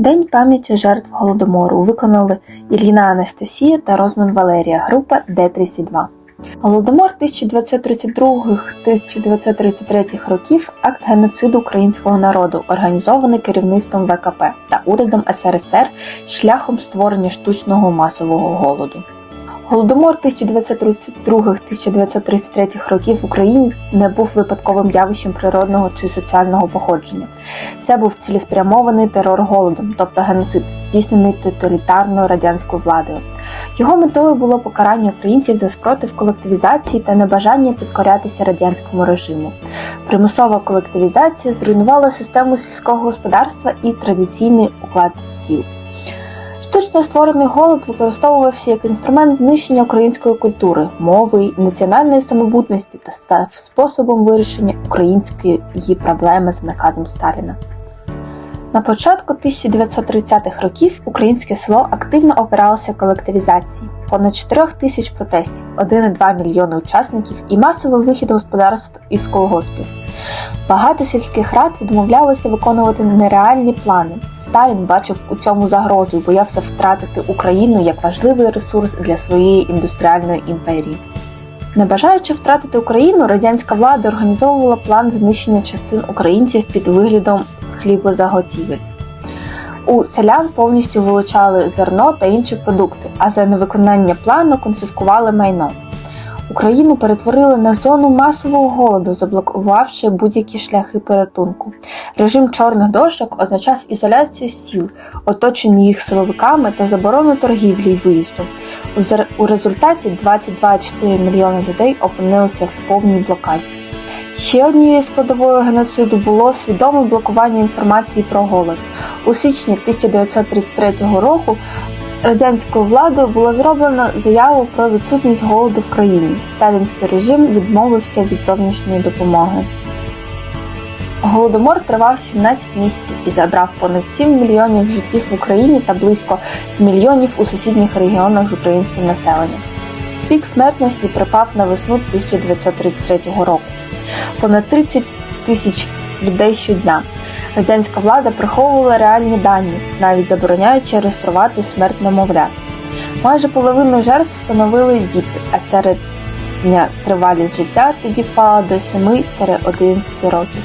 День пам'яті жертв Голодомору виконали Ільїна Анастасія та Розман Валерія, група Д-32. Голодомор 1932-1933 років акт геноциду українського народу, організований керівництвом ВКП та урядом СРСР шляхом створення штучного масового голоду. Голодомор 1932-1933 років в Україні не був випадковим явищем природного чи соціального походження. Це був цілеспрямований терор голодом, тобто геноцид, здійснений тоталітарною радянською владою. Його метою було покарання українців за спротив колективізації та небажання підкорятися радянському режиму. Примусова колективізація зруйнувала систему сільського господарства і традиційний уклад сіл. Штучно створений голод використовувався як інструмент знищення української культури, мови, національної самобутності та став способом вирішення української проблеми з наказом Сталіна. На початку 1930-х років українське село активно опиралося колективізації. Понад 4 тисяч протестів, 1,2 мільйони учасників і масовий вихід господарств із колгоспів. Багато сільських рад відмовлялися виконувати нереальні плани. Сталін бачив у цьому загрозу і боявся втратити Україну як важливий ресурс для своєї індустріальної імперії. Не бажаючи втратити Україну, радянська влада організовувала план знищення частин українців під виглядом хлібозаготівель. У селян повністю вилучали зерно та інші продукти, а за невиконання плану конфіскували майно. Україну перетворили на зону масового голоду, заблокувавши будь-які шляхи порятунку. Режим чорних дощок означав ізоляцію сіл, оточення їх силовиками та заборону торгівлі й виїзду. У результаті 22,4 мільйони людей опинилися в повній блокаді. Ще однією складовою геноциду було свідоме блокування інформації про голод. У січні 1933 року радянською владою було зроблено заяву про відсутність голоду в країні. Сталінський режим відмовився від зовнішньої допомоги. Голодомор тривав 17 місяців і забрав понад 7 мільйонів життів в Україні та близько з мільйонів у сусідніх регіонах з українським населенням. Пік смертності припав на весну 1933 року. Понад 30 тисяч людей щодня. Радянська влада приховувала реальні дані, навіть забороняючи реєструвати смерть немовлят. Майже половину жертв становили діти, а середня тривалість життя тоді впала до 7-11 років.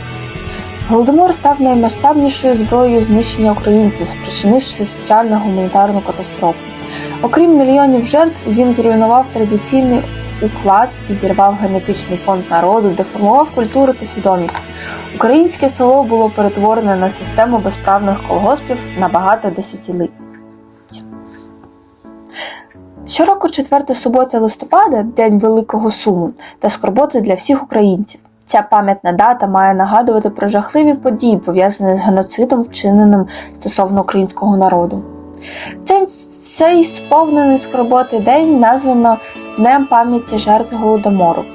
Голодомор став наймасштабнішою зброєю знищення українців, спричинивши соціальну гуманітарну катастрофу. Окрім мільйонів жертв, він зруйнував традиційний уклад, підірвав генетичний фонд народу, деформував культуру та свідомість. Українське село було перетворене на систему безправних колгоспів на багато десятиліть. Щороку 4 субота листопада День Великого Суму та скорботи для всіх українців. Ця пам'ятна дата має нагадувати про жахливі події, пов'язані з геноцидом, вчиненим стосовно українського народу. Цей, цей сповнений скорботи день названо Днем пам'яті жертв Голодомору.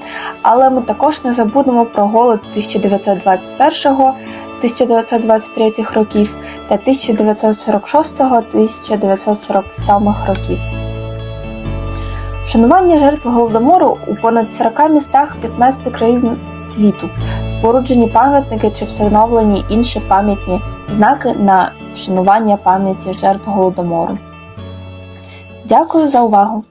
Але ми також не забудемо про голод 1921-1923 років та 1946-1947 років. Вшанування жертв голодомору у понад 40 містах 15 країн світу, споруджені пам'ятники чи встановлені інші пам'ятні знаки на вшанування пам'яті жертв голодомору. Дякую за увагу!